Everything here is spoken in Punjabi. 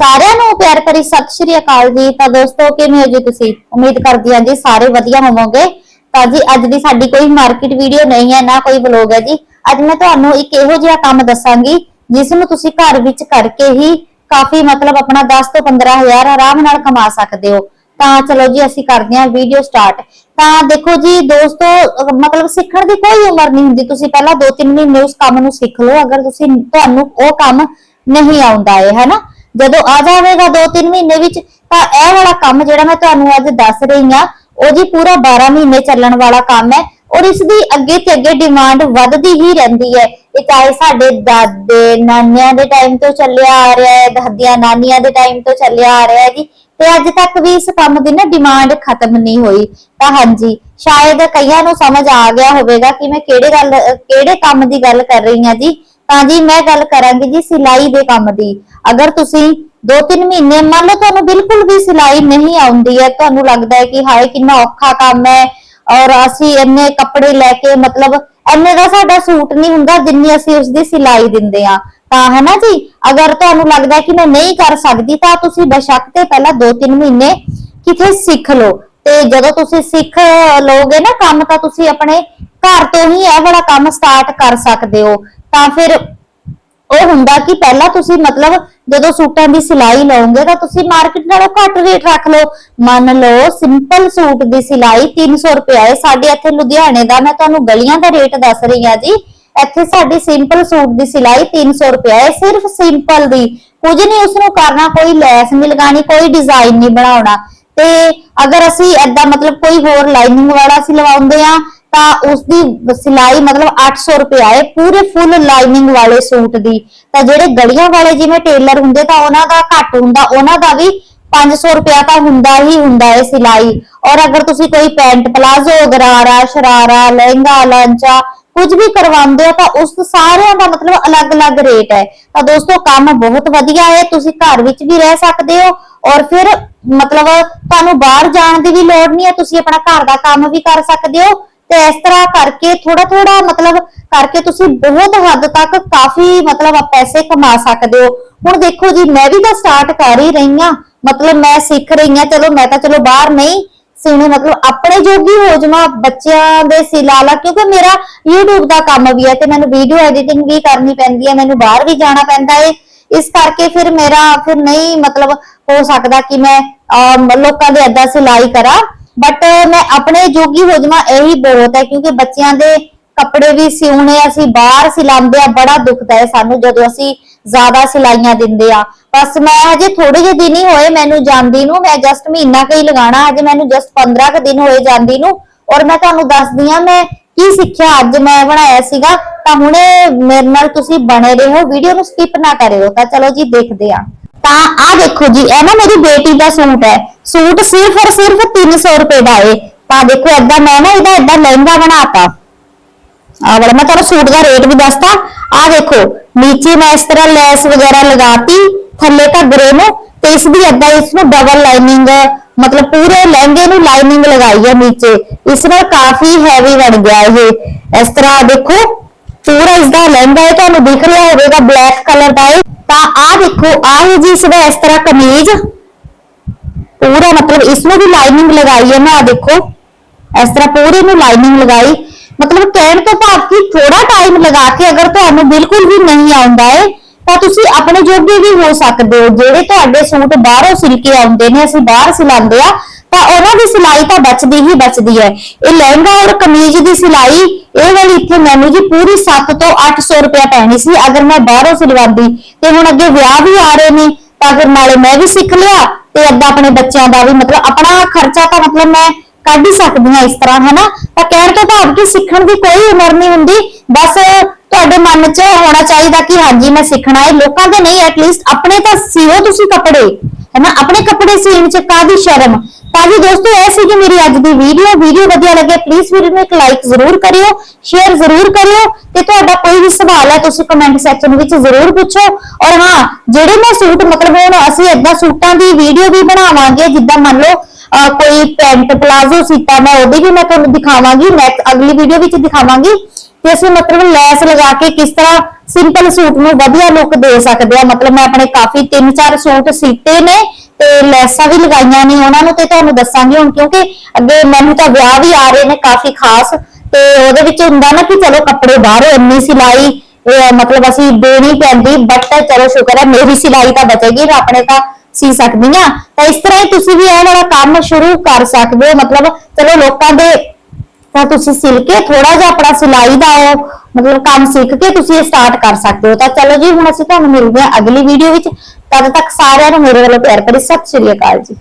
ਸਾਰਿਆਂ ਨੂੰ ਪਿਆਰ ਭਰੀ ਸਤਿ ਸ਼੍ਰੀ ਅਕਾਲ ਜੀ। ਤਾਂ ਦੋਸਤੋ, ਕਿਵੇਂ ਹੋ ਜੀ ਤੁਸੀਂ? ਉਮੀਦ ਕਰਦੀ ਹਾਂ ਜੀ ਸਾਰੇ ਵਧੀਆ ਹੋਵੋਗੇ। ਤਾਂ ਜੀ, ਅੱਜ ਦੀ ਸਾਡੀ ਕੋਈ ਮਾਰਕੀਟ ਵੀਡੀਓ ਨਹੀਂ ਹੈ, ਨਾ ਕੋਈ ਵਲੌਗ ਹੈ ਜੀ। ਅੱਜ ਮੈਂ ਤੁਹਾਨੂੰ ਇੱਕ ਇਹੋ ਜਿਹਾ ਕੰਮ ਦੱਸਾਂਗੀ, ਜਿਸ ਨੂੰ ਤੁਸੀਂ ਘਰ ਵਿੱਚ ਕਰਕੇ ਹੀ ਕਾਫੀ ਮਤਲਬ ਆਪਣਾ 10 ਤੋਂ 15000 ਆਰਾਮ ਨਾਲ ਕਮਾ ਸਕਦੇ ਹੋ। ਤਾਂ ਚਲੋ ਜੀ, ਅਸੀਂ ਕਰਦੇ ਹਾਂ ਵੀਡੀਓ ਸਟਾਰਟ। ਤਾਂ ਦੇਖੋ ਜੀ, ਦੋਸਤੋ, ਮਤਲਬ ਸਿੱਖਣ ਦੀ ਕੋਈ ਉਮਰ ਨਹੀਂ ਹੁੰਦੀ। ਤੁਸੀਂ ਪਹਿਲਾਂ 2-3 ਮਹੀਨੇ ਉਸ ਕੰਮ ਨੂੰ ਸਿੱਖ ਲਓ। ਅਗਰ ਤੁਸੀਂ, ਤੁਹਾਨੂੰ ਉਹ ਕੰਮ ਨਹੀਂ ਆਉਂਦਾ ਹੈ ਹਨਾ ਜਦੋਂ ਆ ਜਾਵੇਗਾ 2-3 ਮਹੀਨੇ ਵਿੱਚ, ਤਾਂ ਇਹ ਵਾਲਾ ਕੰਮ ਜਿਹੜਾ ਮੈਂ ਤੁਹਾਨੂੰ ਅੱਜ ਦੱਸ ਰਹੀ ਹਾਂ, ਉਹ ਪੂਰਾ 12 ਮਹੀਨੇ ਚੱਲਣ ਵਾਲਾ ਕੰਮ ਹੈ ਔਰ ਇਸ ਦੀ ਅੱਗੇ ਤੇ ਅੱਗੇ ਡਿਮਾਂਡ ਵੱਧਦੀ ਹੀ ਰਹਿੰਦੀ ਹੈ। ਇਹ ਚਾਹੇ ਸਾਡੇ ਦਾਦੇ, ਨਾਨਿਆਂ ਦੇ ਟਾਈਮ ਤੋਂ ਚੱਲਿਆ ਆ ਰਿਹਾ ਹੈ, ਦਾਦੀਆਂ, ਨਾਨੀਆਂ ਦੇ ਟਾਈਮ ਤੋਂ ਚੱਲਿਆ ਆ ਰਿਹਾ ਹੈ ਜੀ, ਤੇ ਅੱਜ ਤੱਕ ਵੀ ਇਸ ਕੰਮ ਦੀ ਨਾ ਡਿਮਾਂਡ ਖਤਮ ਨਹੀਂ ਹੋਈ। ਤਾਂ ਹਾਂਜੀ, ਸ਼ਾਇਦ ਕਈਆਂ ਨੂੰ ਸਮਝ ਆ ਗਿਆ ਹੋਵੇਗਾ ਕਿ ਮੈਂ ਕਿਹੜੇ ਗੱਲ, ਕਿਹੜੇ ਕੰਮ ਦੀ ਗੱਲ ਕਰ ਰਹੀ ਹਾਂ ਜੀ। ਤਾਂ ਜੀ ਮੈਂ ਗੱਲ ਕਰਾਂਗੀ ਜੀ ਸਿਲਾਈ ਦੇ ਕੰਮ ਦੀ। ਅਗਰ ਤੁਸੀਂ 2-3 ਮਹੀਨੇ, ਮੰਨ ਲਓ ਤੁਹਾਨੂੰ ਬਿਲਕੁਲ ਵੀ ਸਿਲਾਈ ਨਹੀਂ ਆਉਂਦੀ ਹੈ, ਤੁਹਾਨੂੰ ਲੱਗਦਾ ਹੈ ਕਿ ਹਾਏ ਕਿੰਨਾ ਔਖਾ ਕੰਮ ਹੈ, ਔਰ ਅਸੀਂ ਇੰਨੇ ਕੱਪੜੇ ਲੈ ਕੇ, ਮਤਲਬ ਇੰਨੇ ਦਾ ਸਾਡਾ ਸੂਟ ਨਹੀਂ ਹੁੰਦਾ ਜਿੰਨੀ ਅਸੀਂ ਉਸ ਦੀ ਸਿਲਾਈ ਦਿੰਦੇ ਆ ਤਾਂ ਹੈ ਨਾ ਜੀ? ਅਗਰ ਤੁਹਾਨੂੰ ਲੱਗਦਾ ਕਿ ਮੈਂ ਨਹੀਂ ਕਰ ਸਕਦੀ, ਤਾਂ ਤੁਸੀਂ ਬਸ਼ੱਕ ਤੇ ਪਹਿਲਾਂ 2-3 ਮਹੀਨੇ ਕਿਥੇ ਸਿੱਖ ਲਓ। ਤੇ ਜਦੋਂ ਤੁਸੀਂ ਸਿੱਖ ਲਓਗੇ ਨਾ ਕੰਮ, ਤਾਂ ਤੁਸੀਂ ਆਪਣੇ ਘਰ ਤੋਂ ਹੀ ਇਹ ਵਾਲਾ ਕੰਮ ਸਟਾਰਟ ਕਰ ਸਕਦੇ ਹੋ। ਤਾਂ ਫਿਰ ਉਹ ਹੁੰਦਾ ਕਿ ਪਹਿਲਾਂ ਤੁਸੀਂ ਮਤਲਬ ਜਦੋਂ ਸੂਟਾਂ ਦੀ ਸਿਲਾਈ ਲਾਉਂਗੇ ਤਾਂ ਤੁਸੀਂ ਮਾਰਕੀਟ ਨਾਲੋਂ ਘੱਟ ਰੇਟ ਰੱਖ ਲਓ। ਮੰਨ ਲਓ ਸਿੰਪਲ ਸੂਟ ਦੀ ਸਿਲਾਈ 300 ਰੁਪਏ ਹੈ। ਸਾਡੇ ਇੱਥੇ ਲੁਧਿਆਣੇ ਦਾ ਮੈਂ ਤੁਹਾਨੂੰ ਗਲੀਆਂ ਦਾ ਰੇਟ ਦੱਸ ਰਹੀ ਹਾਂ ਜੀ। ਇੱਥੇ ਸਾਡੀ ਸਿੰਪਲ ਸੂਟ ਦੀ ਸਿਲਾਈ 300 ਰੁਪਏ ਹੈ। ਸਿਰਫ ਸਿੰਪਲ ਦੀ। ਕੁਝ ਨਹੀਂ ਉਸ ਨੂੰ ਕਰਨਾ, ਕੋਈ ਲੈਸ ਨਹੀਂ ਲਗਾਣੀ ਕੋਈ ਡਿਜ਼ਾਈਨ ਨਹੀਂ ਬਣਾਉਣਾ। ਤੇ ਅਗਰ ਅਸੀਂ ਐਦਾਂ ਮਤਲਬ ਕੋਈ ਹੋਰ ਲਾਈਨਿੰਗ ਵਾਲਾ ਸਿਲਵਾਉਂਦੇ ਆ ਤਾਂ ਉਸ ਦੀ ਸਿਲਾਈ ਮਤਲਬ 800 ਰੁਪਏ ਹੈ ਪੂਰੇ ਫੁੱਲ ਲਾਈਨਿੰਗ ਵਾਲੇ ਸੂਟ ਦੀ। ਤਾਂ ਜਿਹੜੇ ਗਲੀਆਂ ਵਾਲੇ ਜਿਵੇਂ ਟੇਲਰ ਹੁੰਦੇ ਤਾਂ ਉਹਨਾਂ ਦਾ ਘੱਟ ਹੁੰਦਾ, ਉਹਨਾਂ ਦਾ ਵੀ 500 ਰੁਪਿਆ ਤਾਂ ਹੁੰਦਾ ਹੀ ਹੁੰਦਾ ਹੈ ਸਿਲਾਈ। ਔਰ ਅਗਰ ਤੁਸੀਂ ਕੋਈ ਪੈਂਟ ਪਲਾਜ਼ੋ, ਗਰਾਰਾ, ਸ਼ਰਾਰਾ, ਲਹਿੰਗਾ, ਲਾਂਚਾ ਕੁਝ ਵੀ ਕਰਵਾਉਂਦੇ ਹੋ ਤਾਂ ਉਸ ਸਾਰਿਆਂ ਦਾ ਮਤਲਬ ਅਲੱਗ-ਅਲੱਗ ਰੇਟ ਹੈ। ਤਾਂ ਦੋਸਤੋ, ਕੰਮ ਬਹੁਤ ਵਧੀਆ ਹੈ, ਤੁਸੀਂ ਘਰ ਵਿੱਚ ਵੀ ਰਹਿ ਸਕਦੇ ਹੋ ਔਰ ਫਿਰ ਮਤਲਬ ਤੁਹਾਨੂੰ ਬਾਹਰ ਜਾਣ ਦੀ ਵੀ ਲੋੜ ਨਹੀਂ ਹੈ, ਤੁਸੀਂ ਆਪਣਾ ਘਰ ਦਾ ਕੰਮ ਵੀ ਕਰ ਸਕਦੇ ਹੋ। ਤੇ ਇਸ ਤਰ੍ਹਾਂ ਕਰਕੇ ਥੋੜਾ ਥੋੜਾ ਮਤਲਬ ਕਰਕੇ ਤੁਸੀਂ ਬਹੁਤ ਹੱਦ ਤੱਕ ਕਾਫੀ ਮਤਲਬ ਪੈਸੇ ਕਮਾ ਸਕਦੇ ਹੋ। ਹੁਣ ਦੇਖੋ ਜੀ ਮੈਂ ਵੀ ਤਾਂ ਸਟਾਰਟ ਕਰ ਹੀ ਰਹੀ ਹਾਂ। ਮਤਲਬ ਮੈਂ ਸਿੱਖ ਰਹੀ ਹਾਂ ਚਲੋ ਮੈਂ ਤਾਂ ਚਲੋ ਬਾਹਰ ਨਹੀਂ ਸਿਉਣੇ ਮਤਲਬ ਆਪਣੇ ਜੋਗੀ ਹੋ ਜਾਵਾਂ ਬੱਚਿਆਂ ਦੇ ਸਿਲਾ ਲਾ ਕਿਉਂਕਿ ਮੇਰਾ YouTube ਦਾ ਕੰਮ ਵੀ ਹੈ ਤੇ ਮੈਨੂੰ ਵੀਡੀਓ ਐਡੀਟਿੰਗ ਵੀ ਕਰਨੀ ਪੈਂਦੀ ਹੈ ਮੈਨੂੰ ਬਾਹਰ ਵੀ ਜਾਣਾ ਪੈਂਦਾ ਹੈ ਇਸ ਕਰਕੇ ਫਿਰ ਮੇਰਾ ਫਿਰ ਨਹੀਂ ਮਤਲਬ ਹੋ ਸਕਦਾ ਕਿ ਮੈਂ ਅਮ, ਲੋਕਾਂ ਦੇ ਏਦਾਂ ਸਿਲਾਈ ਕਰਾਂ। ਬਟ ਮੈਂ ਆਪਣੇ ਜੋਗੀ ਹੋ ਜਾਵਾਂ, ਇਹੀ ਬਹੁਤ ਹੈ, ਕਿਉਂਕਿ ਬੱਚਿਆਂ ਦੇ ਕੱਪੜੇ ਵੀ ਸਿਉਣੇ ਅਸੀਂ ਬਾਹਰ ਸਿਲਾਉਂਦੇ ਆ, ਬੜਾ ਦੁਖਦਾ ਹੈ ਸਾਨੂੰ ਜਦੋਂ ਅਸੀਂ ਜ਼ਿਆਦਾ ਸਿਲਾਈਆਂ ਦਿੰਦੇ ਆ। ਬਸ ਮੈਂ ਹਜੇ ਥੋੜੇ ਜਿਹੇ ਦਿਨ ਹੀ ਹੋਏ ਮੈਨੂੰ ਜਾਂਦੀ ਨੂੰ, ਮੈਂ ਜਸਟ ਮਹੀਨਾ ਕਈ ਹੀ ਲਗਾਣਾ ਹਜੇ ਮੈਨੂੰ ਜਸਟ 15 ਕੁ ਦਿਨ ਹੋਏ ਜਾਂਦੀ ਨੂੰ, ਔਰ ਮੈਂ ਤੁਹਾਨੂੰ ਦੱਸਦੀ ਆ ਮੈਂ ਕੀ ਸਿੱਖਿਆ ਅੱਜ ਮੈਂ ਬਣਾਇਆ ਸੀਗਾ, ਤਾਂ ਹੁਣੇ ਮੇਰੇ ਨਾਲ ਤੁਸੀਂ ਬਣੇ ਰਹੋ ਵੀਡੀਓ ਨੂੰ ਸਕਿਪ ਨਾ ਕਰਿਓ, ਤਾਂ ਚਲੋ ਜੀ ਦੇਖਦੇ ਆ ਤਾਂ ਆ ਦੇਖੋ ਜੀ, ਇਹ ਨਾ ਮੇਰੀ ਬੇਟੀ ਦਾ ਸੂਟ ਹੈ। ਸੂਟ ਸਿਰਫ ਔਰ ਸਿਰਫ 300 ਰੁਪਏ ਦਾ ਏ। ਤਾਂ ਦੇਖੋ, ਏਦਾਂ ਮੈਂ ਨਾ ਇਹਦਾ ਏਦਾਂ ਲਹਿੰਗਾ ਬਣਾਤਾ। ਆ ਵਾਲਾ, ਮੈਂ ਤੁਹਾਨੂੰ ਸੂਟ ਦਾ ਰੇਟ ਵੀ ਦੱਸਤਾ। ਆ ਦੇਖੋ, ਨੀਚੇ ਮੈਂ ਇਸ ਤਰ੍ਹਾਂ ਲੈਸ ਵਗੈਰਾ ਲਗਾਤੀ, ਥੱਲੇ ਘੱਗਰੇ ਨੂੰ, ਤੇ ਇਸ ਦੀ ਏਦਾਂ ਇਸ ਨੂੰ ਡਬਲ ਲਾਈਨਿੰਗ ਮਤਲਬ ਪੂਰੇ ਲਹਿੰਗੇ ਨੂੰ ਲਾਈਨਿੰਗ ਲਗਾਈ ਹੈ ਨੀਚੇ। ਇਸ ਨਾਲ ਕਾਫੀ ਹੈਵੀ ਬਣ ਗਿਆ ਇਹ। ਇਸ ਤਰ੍ਹਾਂ ਦੇਖੋ, ਪੂਰਾ ਇਸ ਦਾ ਲਹਿੰਗਾ ਹੈ ਤੁਹਾਨੂੰ ਦਿਖ ਰਿਹਾ ਹੋਵੇਗਾ ਬਲੈਕ ਕਲਰ ਦਾ ਹੈ ਤਾਂ ਆ ਦੇਖੋ, ਆ ਹੈ ਜੀ ਇਸ ਦਾ ਇਸ ਤਰ੍ਹਾਂ ਕਮੀਜ਼। ਪੂਰਾ ਮਤਲਬ ਇਸ ਨੂੰ ਵੀ ਲਾਈਨਿੰਗ ਲਗਾਈ ਹੈ ਨਾ, ਆ ਦੇਖੋ। ਇਸ ਤਰ੍ਹਾਂ ਪੂਰੇ ਨੂੰ ਲਾਈਨਿੰਗ ਲਗਾਈ। ਮਤਲਬ ਕਹਿਣ ਤੋਂ ਭਾਵ ਕਿ ਥੋੜਾ ਟਾਈਮ ਲਗਾ ਕੇ ਅਗਰ ਤੁਹਾਨੂੰ ਬਿਲਕੁਲ ਵੀ ਨਹੀਂ ਆਉਂਦਾ ਹੈ ਤਾਂ ਤੁਸੀਂ ਆਪਣੇ ਜੋਗੇ ਵੀ ਹੋ ਸਕਦੇ ਹੋ। ਜਿਹੜੇ ਤੁਹਾਡੇ ਸੂਟ ਬਾਹਰੋਂ ਸਿਲ ਕੇ ਆਉਂਦੇ ਨੇ, ਅਸੀਂ ਬਾਹਰ ਸਿਲਾਉਂਦੇ ਆ ਤਾਂ ਉਹਨਾਂ ਦੀ ਸਿਲਾਈ ਤਾਂ ਬਚਦੀ ਹੀ ਬਚਦੀ ਹੈ। ਇਹ ਲਹਿੰਗਾ ਔਰ ਕਮੀਜ਼ ਦੀ ਸਿਲਾਈ, ਇਹ ਵਾਲੀ ਇੱਥੇ ਮੈਨੂੰ ਜੀ ਪੂਰੀ 7 ਤੋਂ 800 ਰੁਪਇਆ ਪੈਣੀ ਸੀ। ਅਗਰ ਮੈਂ ਬਾਹਰੋਂ ਸਿਲਵਾਉਂਦੀ, ਤੇ ਹੁਣ ਅੱਗੇ ਵਿਆਹ ਵੀ ਆ ਰਹੇ ਨੇ, ਤਾਂ ਫਿਰ ਨਾਲੇ ਮੈਂ ਵੀ ਸਿੱਖ ਲਿਆ, ਤੇ ਅੱਦਾ ਆਪਣੇ ਬੱਚਿਆਂ ਦਾ ਵੀ ਮਤਲਬ ਆਪਣਾ ਖਰਚਾ ਤਾਂ ਮਤਲਬ ਮੈਂ ਕੱਢ ਹੀ ਸਕਦੀ ਹਾਂ ਇਸ ਤਰ੍ਹਾਂ, ਹਨਾ? ਤਾਂ ਕਹਿਣ ਤੋਂ ਭਾਵ ਕਿ ਸਿੱਖਣ ਦੀ ਕੋਈ ਉਮਰ ਨਹੀਂ ਹੁੰਦੀ। ਬਸ ਤੁਹਾਡੇ ਮਨ 'ਚ ਹੋਣਾ ਚਾਹੀਦਾ ਕਿ ਹਾਂਜੀ, ਮੈਂ ਸਿੱਖਣਾ ਹੈ। ਲੋਕਾਂ ਦੇ ਨਹੀਂ ਐਟਲੀਸਟ ਆਪਣੇ ਤਾਂ ਸਿਓ ਤੁਸੀਂ ਕੱਪੜੇ। ਹਨਾ ਆਪਣੇ ਕੱਪੜੇ ਸੀਣ 'ਚ ਕਾਦੀ ਸ਼ਰਮ? ਤਾਂ ਜੀ ਦੋਸਤੋ, ਇਹ ਸੀ ਮੇਰੀ ਅੱਜ ਦੀ ਵੀਡੀਓ ਵੀਡੀਓ ਵਧੀਆ ਲੱਗੇ ਪਲੀਜ਼ ਵੀਡੀਓ ਨੂੰ ਇੱਕ ਲਾਈਕ ਜ਼ਰੂਰ ਕਰਿਓ ਸ਼ੇਅਰ ਜ਼ਰੂਰ ਕਰਿਓ ਤੇ ਤੁਹਾਡਾ ਕੋਈ ਵੀ ਸਵਾਲ ਹੈ, ਤੁਸੀਂ ਕਮੈਂਟ ਸੈਕਸ਼ਨ ਵਿੱਚ ਜ਼ਰੂਰ ਪੁੱਛੋ। ਔਰ ਹਾਂ, ਜਿਹੜੇ ਮੈਂ ਸੂਟ, ਮਤਲਬ ਹੁਣ ਅਸੀਂ ਏਦਾਂ ਸੂਟਾਂ ਦੀ ਵੀਡੀਓ ਵੀ ਬਣਾਵਾਂਗੇ, ਜਿੱਦਾਂ ਮੰਨ ਲਓ ਕੋਈ ਪੈਂਟ ਪਲਾਜ਼ੋ ਸੀਤਾ ਮੈਂ ਉਹਦੀ ਵੀ ਮੈਂ ਤੁਹਾਨੂੰ ਦਿਖਾਵਾਂਗੀ ਨੈਕਸਟ ਅਗਲੀ ਵੀਡੀਓ ਵਿੱਚ ਦਿਖਾਵਾਂਗੀ। ਤੇ ਅਸੀਂ ਮਤਲਬ ਲੈਸ ਲਗਾ ਕੇ ਕਿਸ ਤਰ੍ਹਾਂ ਸਿੰਪਲ ਸੂਟ ਨੂੰ ਵਧੀਆ ਲੁੱਕ ਦੇ ਸਕਦੇ ਆ। ਮਤਲਬ ਮੈਂ ਆਪਣੇ ਕਾਫੀ ਤਿੰਨ ਚਾਰ ਸੂਟ ਸੀਤੇ ਨੇ ਤੇ ਲੈਸਾਂ ਵੀ ਲਗਾਈਆਂ ਨੇ ਉਹਨਾਂ ਨੂੰ ਤੇ ਤੁਹਾਨੂੰ ਦੱਸਾਂਗੀ ਹੁਣ ਕਿਉਂਕਿ ਅੱਗੇ ਮੈਨੂੰ ਤਾਂ ਵਿਆਹ ਵੀ ਆ ਰਹੇ ਨੇ ਕਾਫੀ ਖਾਸ ਤੇ ਉਹਦੇ ਵਿੱਚ ਹੁੰਦਾ ਨਾ ਕਿ ਚਲੋ ਕੱਪੜੇ ਬਾਹਰੋਂ ਇੰਨੀ ਸਿਲਾਈ ਮਤਲਬ ਅਸੀਂ ਦੇਣੀ ਪੈਂਦੀ ਬਟ ਚਲੋ ਸ਼ੁਕਰ ਹੈ ਮੇਰੀ ਸਿਲਾਈ ਤਾਂ ਬਚੇਗੀ, ਮੈਂ ਆਪਣੇ ਤਾਂ ਸੀ ਸਕਦੀ ਆ ਤਾਂ ਇਸ ਤਰ੍ਹਾਂ ਹੀ ਤੁਸੀਂ ਵੀ ਇਹ ਵਾਲਾ ਕੰਮ ਸ਼ੁਰੂ ਕਰ ਸਕਦੇ ਹੋ। ਮਤਲਬ ਚਲੋ ਲੋਕਾਂ ਦੇ ਤਾਂ ਤੁਸੀਂ ਸਿਲ ਕੇ ਥੋੜਾ ਜਿਹਾ ਆਪਣਾ ਸਿਲਾਈ ਦਾ ਉਹ ਮਤਲਬ ਕੰਮ ਸਿੱਖ ਕੇ ਤੁਸੀਂ ਇਹ ਸਟਾਰਟ ਕਰ ਸਕਦੇ ਹੋ। ਤਾਂ ਚਲੋ ਜੀ, ਹੁਣ ਅਸੀਂ ਤੁਹਾਨੂੰ ਮਿਲਦੇ ਹਾਂ ਅਗਲੀ ਵੀਡੀਓ ਵਿੱਚ। ਤਦ ਤੱਕ ਸਾਰਿਆਂ ਨੂੰ ਮੇਰੇ ਵੱਲੋਂ ਪਿਆਰ ਭਰੀ ਸਤਿ ਸ਼੍ਰੀ ਅਕਾਲ ਜੀ।